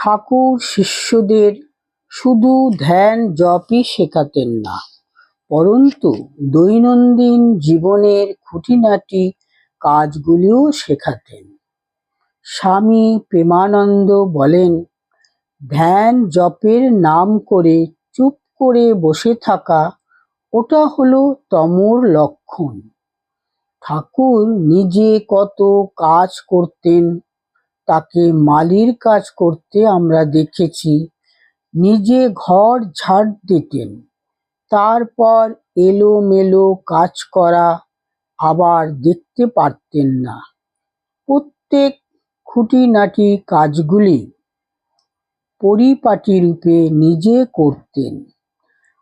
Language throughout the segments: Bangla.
ঠাকুর শিষ্যদের শুধু ধ্যান জপই শেখাতেন না, পরন্তু দৈনন্দিন জীবনের খুঁটিনাটি কাজগুলিও শেখাতেন। স্বামী প্রেমানন্দ বলেন, ধ্যান জপের নাম করে চুপ করে বসে থাকা ওটা হলো তমর লক্ষণ। ঠাকুর নিজে কত কাজ করতেন তাকে মালির কাজ করতে আমরা দেখেছি, নিজে ঘর ঝাড় দিতেন, তারপর এলোমেলো কাজ করা আবার দেখতে পারতেন না। প্রত্যেক খুঁটিনাটি কাজগুলি পরিপাটি রূপে নিজে করতেন,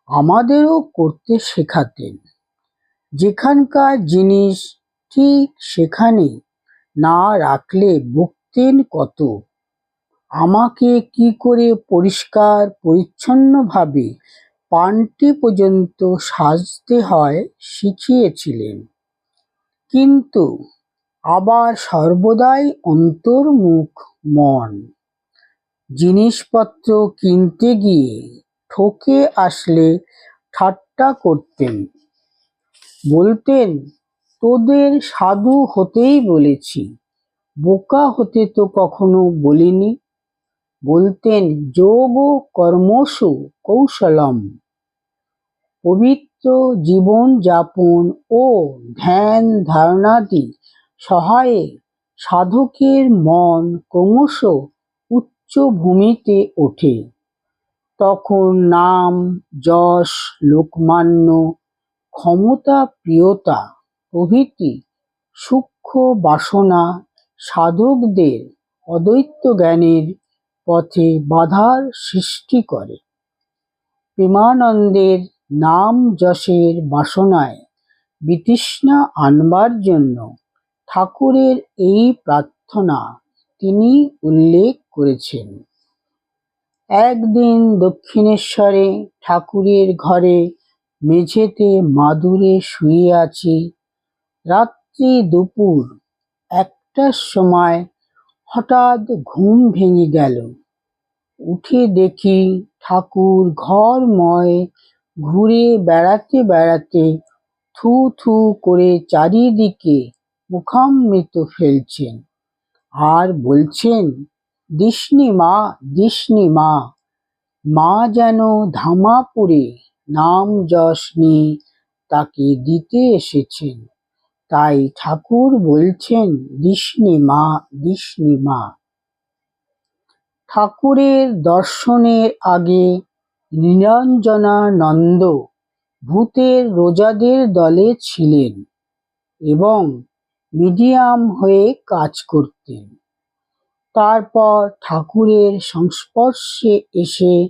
আমাদেরও করতে শেখাতেন। যেখানকার জিনিস ঠিক সেখানে না রাখলে বকতেন কত। আমাকে কি করে পরিষ্কার, পরিচ্ছন্নভাবে পানটি পর্যন্ত সাজতে হয় শিখিয়েছিলেন। কিন্তু আবার সর্বদাই অন্তর্মুখ মন। জিনিসপত্র কিনতে গিয়ে ঠকে আসলে ঠাট্টা করতেন। বলতেন, তোদের সাধু হতেই বলেছি। বোকা হতে তো কখনো বলিনি। বলতেন, যোগ কর্মসু কৌশলম। পবিত্র জীবন যাপন ও ধ্যান ধারণাদি সহায়ে সাধকের মন ক্রমশ উচ্চ ভূমিতে ওঠে। তখন নাম, যশ, লোকমান্য, ক্ষমতা, প্রিয়তা প্রভৃতি সূক্ষ্ম বাসনা সাধকদের অদ্বৈত জ্ঞানের পথে বাধার সৃষ্টি করে। প্রেমানন্দের নাম যশের বাসনায় বিতৃষ্ণা আনবার জন্য ঠাকুরের এই প্রার্থনা তিনি উল্লেখ করেছেন। একদিন দক্ষিণেশ্বরে ঠাকুরের ঘরে মেঝেতে মাদুরে শুয়ে আছি। রাত্রি দুপুর একটার সময় হঠাৎ ঘুম ভেঙে গেল। উঠে দেখি ঠাকুর ঘরময়, ঘুরে বেড়াতে বেড়াতে থু থু করে চারিদিকে মুখামৃত ফেলছেন। আর বলছেন, দিসনি মা দিসনি মা মা যেন ধামাপুরে নাম যশ নিয়ে তাকে দিতে এসেছেন। তাই ঠাকুর বলছেন, দিসনি মা দিসনি মা। ঠাকুরের দর্শনের আগে নিরঞ্জনা নন্দ ভূতের রোজাদের দলে ছিলেন এবং মিডিয়াম হয়ে কাজ করতেন। তারপর ঠাকুরের সংস্পর্শে এসে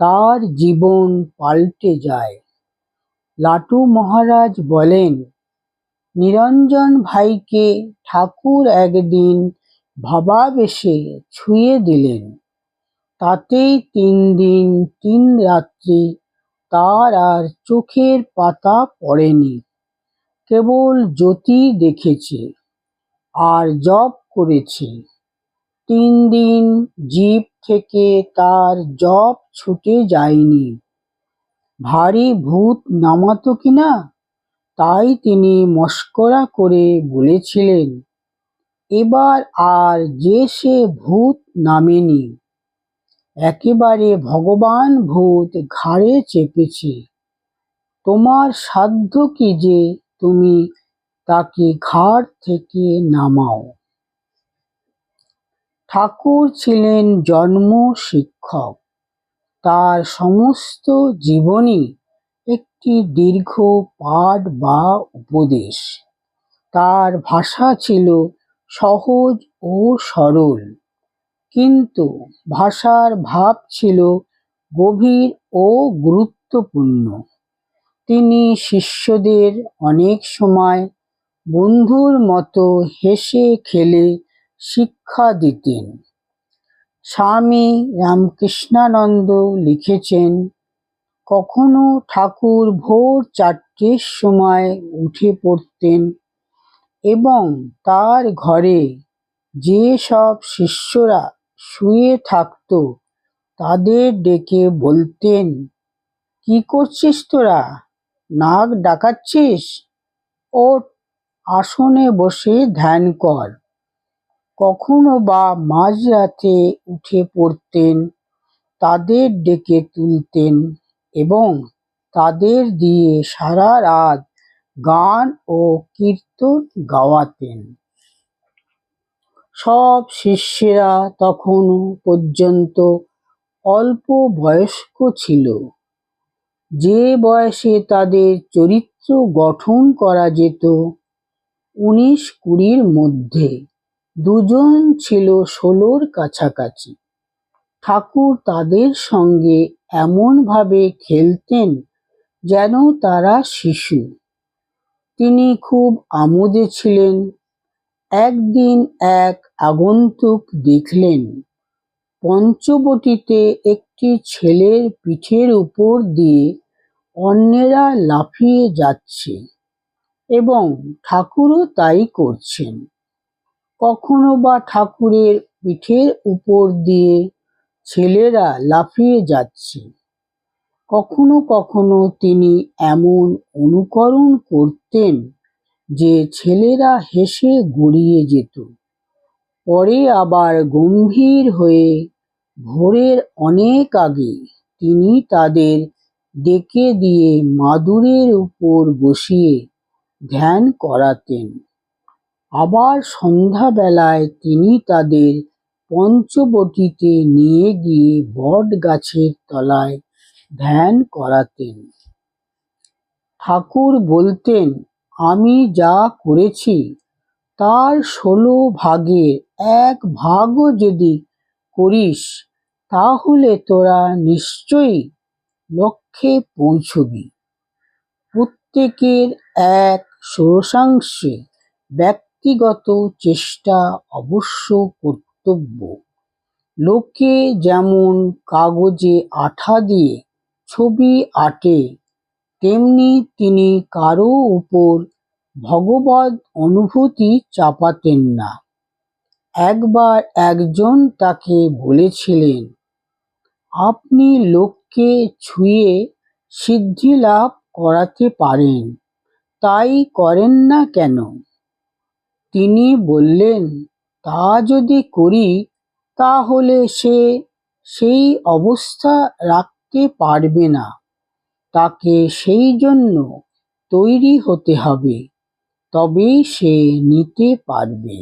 তার জীবন পাল্টে যায়। লাটু মহারাজ বলেন নিরঞ্জন ভাইকে ঠাকুর একদিন ভাবাবেশে ছুঁয়ে দিলেন। তাতেই তিন দিন, তিন রাত্রি তার আর চোখের পাতা পড়েনি, কেবল জ্যোতি দেখেছে আর জপ করেছে। তিন দিন জীব থেকে তার জপ ছুটে যায়নি। ভারী ভূত নামাতো কিনা? তাই তিনি মস্করা করে বলেছিলেন, এবার আর যে সে ভূত নামেনি, একেবারে ভগবান ভূত ঘাড়ে চেপেছে। তোমার সাধ্য কি যে তুমি তাকে ঘাড় থেকে নামাও? ঠাকুর ছিলেন জন্ম শিক্ষক তার সমস্ত জীবনই একটি দীর্ঘ পাঠ বা উপদেশ। তার ভাষা ছিল সহজ ও সরল, কিন্তু ভাষার ভাব ছিল গভীর ও গুরুত্বপূর্ণ। তিনি শিষ্যদের অনেক সময় বন্ধুর মতো হেসে খেলে শিক্ষা দিতেন। স্বামী রামকৃষ্ণানন্দ লিখেছেন কখনো ঠাকুর ভোর চারটের সময় উঠে পড়তেন এবং তার ঘরে যে সব শিষ্যরা শুয়ে থাকত তাদের ডেকে বলতেন, কি করছিস তোরা? নাক ডাকাচ্ছিস? ওঠ, আসনে বসে ধ্যান কর। কখনো বা মাঝরাতে উঠে পড়তেন, তাদের ডেকে তুলতেন। এবং তাদের দিয়ে সারা রাত গান ও কীর্তন গাওয়াতেন। সব শিষ্যেরা তখনও পর্যন্ত অল্প বয়স্ক ছিল। যে বয়সে তাদের চরিত্র গঠন করা যেত, উনিশ কুড়ির মধ্যে দুজন ছিল ষোলোর কাছাকাছি। ঠাকুর তাদের সঙ্গে এমনভাবে খেলতেন যেন তারা শিশু। তিনি খুব আমোদে ছিলেন। একদিন এক আগন্তুক দেখলেন, পঞ্চবটিতে একটি ছেলের পিঠের উপর দিয়ে অন্যেরা লাফিয়ে যাচ্ছে এবং ঠাকুরও তাই করছেন। কখনো বা ঠাকুরের পিঠের উপর দিয়ে ছেলেরা লাফিয়ে যাচ্ছে। কখনো কখনো তিনি এমন অনুকরণ করতেন যে ছেলেরা হেসে গড়িয়ে যেত। পরে আবার গম্ভীর হয়ে ভোরের অনেক আগে তিনি তাদের ডেকে দিয়ে মাদুরের উপর বসিয়ে ধ্যান করাতেন। আবার সন্ধ্যাবেলায় তিনি তাদের পঞ্চবটিতে নিয়ে গিয়ে বট গাছের তলায় ধ্যান করাতেন। ঠাকুর বলতেন, আমি যা করেছি, তার ষোলো ভাগের এক ভাগও যদি করিস, তাহলে তোরা নিশ্চয়ই লক্ষ্যে পৌঁছবি। প্রত্যেকের এক ষোড়শাংশে ব্যক্তিগত চেষ্টা অবশ্য কর্তব্য। লোকে যেমন কাগজে আঠা দিয়ে ছবি আঁটে তেমনি তিনি কারও উপর ভগবত অনুভূতি চাপাতেন না। একবার একজন তাকে বলেছিলেন, আপনি লোককে ছুঁয়ে সিদ্ধি লাভ করাতে পারেন, তাই করেন না কেন? তিনি বললেন তা যদি করি, তাহলে সে সেই অবস্থা রাখতে পারবে না। তাকে সেই জন্য তৈরি হতে হবে, তবেই সে নিতে পারবে।